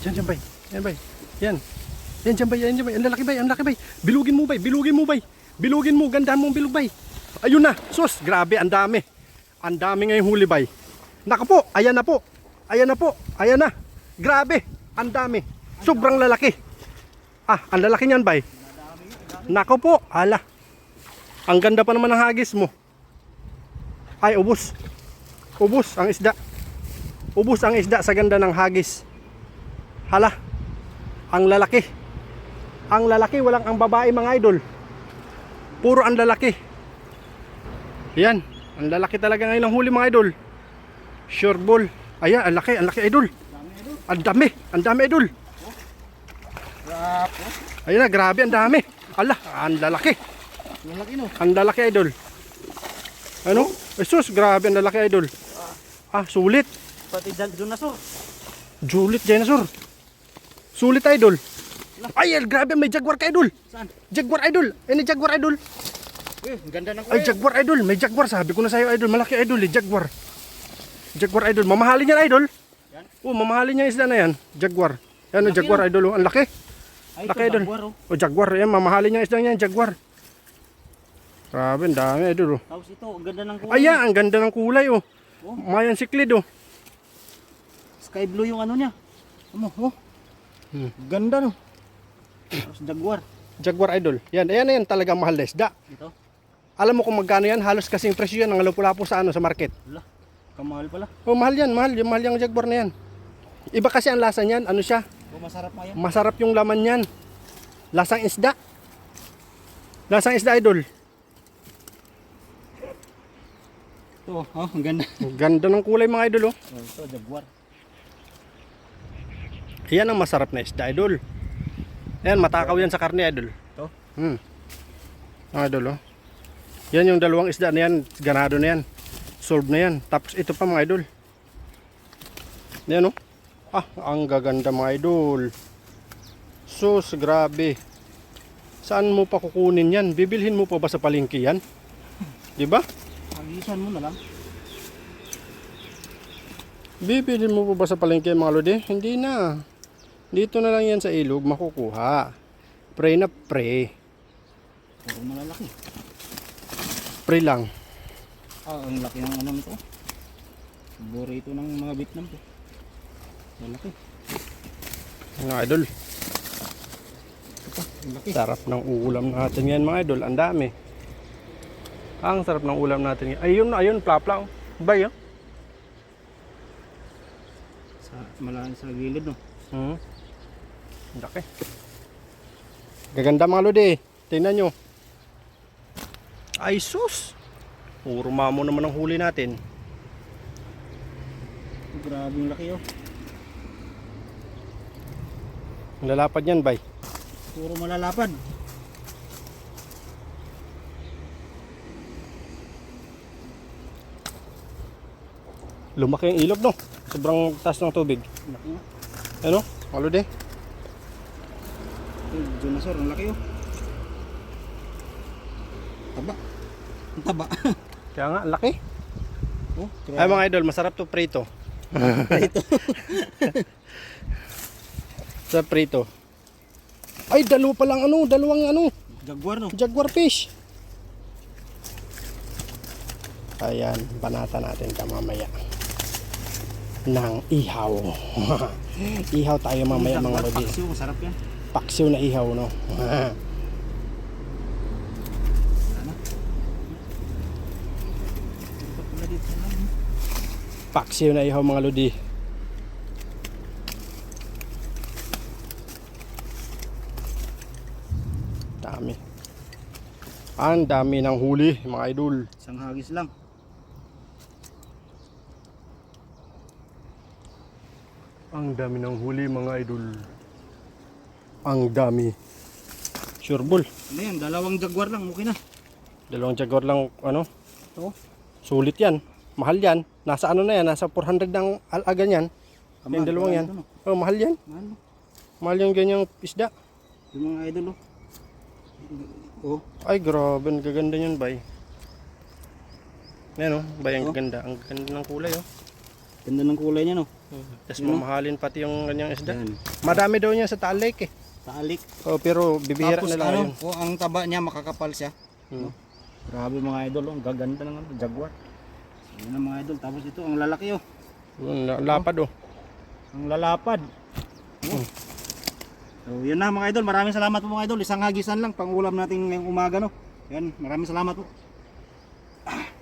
Yan, yan, bay. Yan, bay. Yan. Yan, dyan, bay. Yan, dyan, bay. Ang lalaki, bay. Ang laki, bay. Bilugin mo, bay. Bilugin mo, bay. Bilugin mo. Gandahan mong bilog, bay. Ayun na. Sus, grabe. Ang dami. Ang dami ngayong huli, bay. Naka po. Ayan na po. Ayan na po. Ayan na. Grabe. Ang dami. Sobrang lalaki. Ah, ang lalaki niyan, bay. Nako po. Ala. Ang ganda pa naman ng hagis mo. Ay, ubos. Ubos ang isda. Ubos ang isda sa ganda ng hagis. Hala. Ang lalaki. Ang lalaki, walang ang babae mga idol. Puro ang lalaki. Yan. Ang lalaki talaga ngayon ang huli mga idol. Sure ball. Ayan, ang laki, ang laki idol. Ang dami, ang dami idol. Ayun na, grabe, ang dami. Ala, ang lalaki. Yung laki no. Ang lalaki idol. Ano? Jesus, grabe ang lalaki idol. Ah, sulit. Pati so. Sulit, dinosaur. Sulit idol. Ay, grabe, may jaguar ka idol. Saan? Jaguar idol. Ini jaguar idol. Eh, ganda ng Ay, jaguar idol. May jaguar. Sabi ko na sa'yo idol. Malaki idol eh, jaguar. Jaguar idol. Mamahalin yan idol. Yan. Oh, mamahalin niya isda na yan. Jaguar. Yan o, Laki, jaguar idol. oh. Ang laki. Ay, laki, idol. jaguar, oh. O, jaguar. Yan, mamahalin niya isda niyan, jaguar. Grabe, ang dami idol. Oh. Tapos ito, ang ganda ng kulay. Ayan, ang ganda ng kulay oh. Oh. Mayan siklid oh. Sky blue yung ano niya. Ano, oh. Hmm. Ganda no. Tapos jaguar. Jaguar idol. Yan, ayan na yan talagang mahal na isda. Ito. Alam mo kung magkano yan? Halos kasing presyo yan ng lapu-lapu sa ano sa market. Wala. Kamahal pala. Oh, mahal yan, mahal. Yung mahal yung jaguar na yan. Iba kasi ang lasa niyan. Ano siya? Oh, masarap nga yan. Masarap yung laman niyan. Lasang isda. Lasang isda idol. Ito, oh, ang ganda. Ang Ganda ng kulay mga idol oh. Oh, ito, jaguar. Yan ang masarap na isda idol. Yan, matakaw yan sa karne idol. Ito. Hmm. Mga idol oh. Yan yung dalawang isda na yan. Ganado na yan. Solve na yan. Tapos ito pa mga idol. Yan oh. Ah, ang gaganda mga idol. Sus, grabe. Saan mo pa kukunin yan? Bibilhin mo pa ba sa palengke yan? Di ba? Agisan mo na lang. Bibilhin mo pa ba sa palengke mga lodi? Hindi na. Dito na lang yan sa ilog makukuha. Pray na pray. Puro malalaki. Pray lang. Ah, ang laki ng ano nito. Burrito ng mga Vietnam to. Malaki. Mga idol, Ito, sarap ng ulam natin ngayon mga idol. Ang dami. Ang sarap ng ulam natin ngayon. Ayun, ayun, plapla. oh. Bay, oh. Sa, malaking sa gilid no. Hmm. Laki. Gaganda mga lodi. Tingnan nyo. Ay sus. Puro mamo naman ang huli natin. Grabe yung laki oh. Ang lalapad yan, bay. Puro malalapad. Lumaki ang ilog, no? Sobrang taas ng tubig. Laki. Ano? Mga lodi. Eh, dinosaur, ang laki oh. Taba. Ang taba. Kaya nga, ang laki. oh, Ay mga idol, masarap to prito. Prito. Sa prito. Ay, dalawa pa lang ano, dalawang ano, Jaguar no. jaguar fish. Ayan, banata natin ka mamaya. Nang ihaw. ihaw tayo mamaya mga lodi. masarap yan. Paksiw na ihaw, no? Paksiw na ihaw mga lodi. Dami. Ang dami ng huli, mga idol. Isang hagis lang. Ang dami ng huli, mga idol. Ang dami. Sure bull. Ano yan? Dalawang jaguar lang. Okay na. Dalawang jaguar lang, ano? Ito. Sulit yan. Mahal yan. Nasa ano na yan? Nasa 400 ng alaga yan. Yung dalawang yan. Ito, no? Oh, mahal yan. Mahal no? Mahal yung ganyang isda. Yung mga idol oh. Oh, Ay, grabe. Ang gaganda yun, bay. Yan, oh. Bay, ang Oh. ganda. Ang ganda ng kulay, oh. ganda ng kulay niya no. Tapos mamahalin pati yung kanyang isda. Yan. Madami daw niya sa Taal Lake eh. Taalik. Oh, pero bibihira Tapos na lang ano, yun. oh, ang taba niya makakapal siya. Hmm. Grabe mga idol, oh. ang gaganda ng ano, jaguar. Yun ang mga idol. Tapos ito, ang lalaki oh. Yun, la- Lapad oh. Ang lalapad. Oh. So, yun na mga idol. Maraming salamat po mga idol. Isang hagisan lang pang ulam natin ngayong umaga no. Yan, maraming salamat po.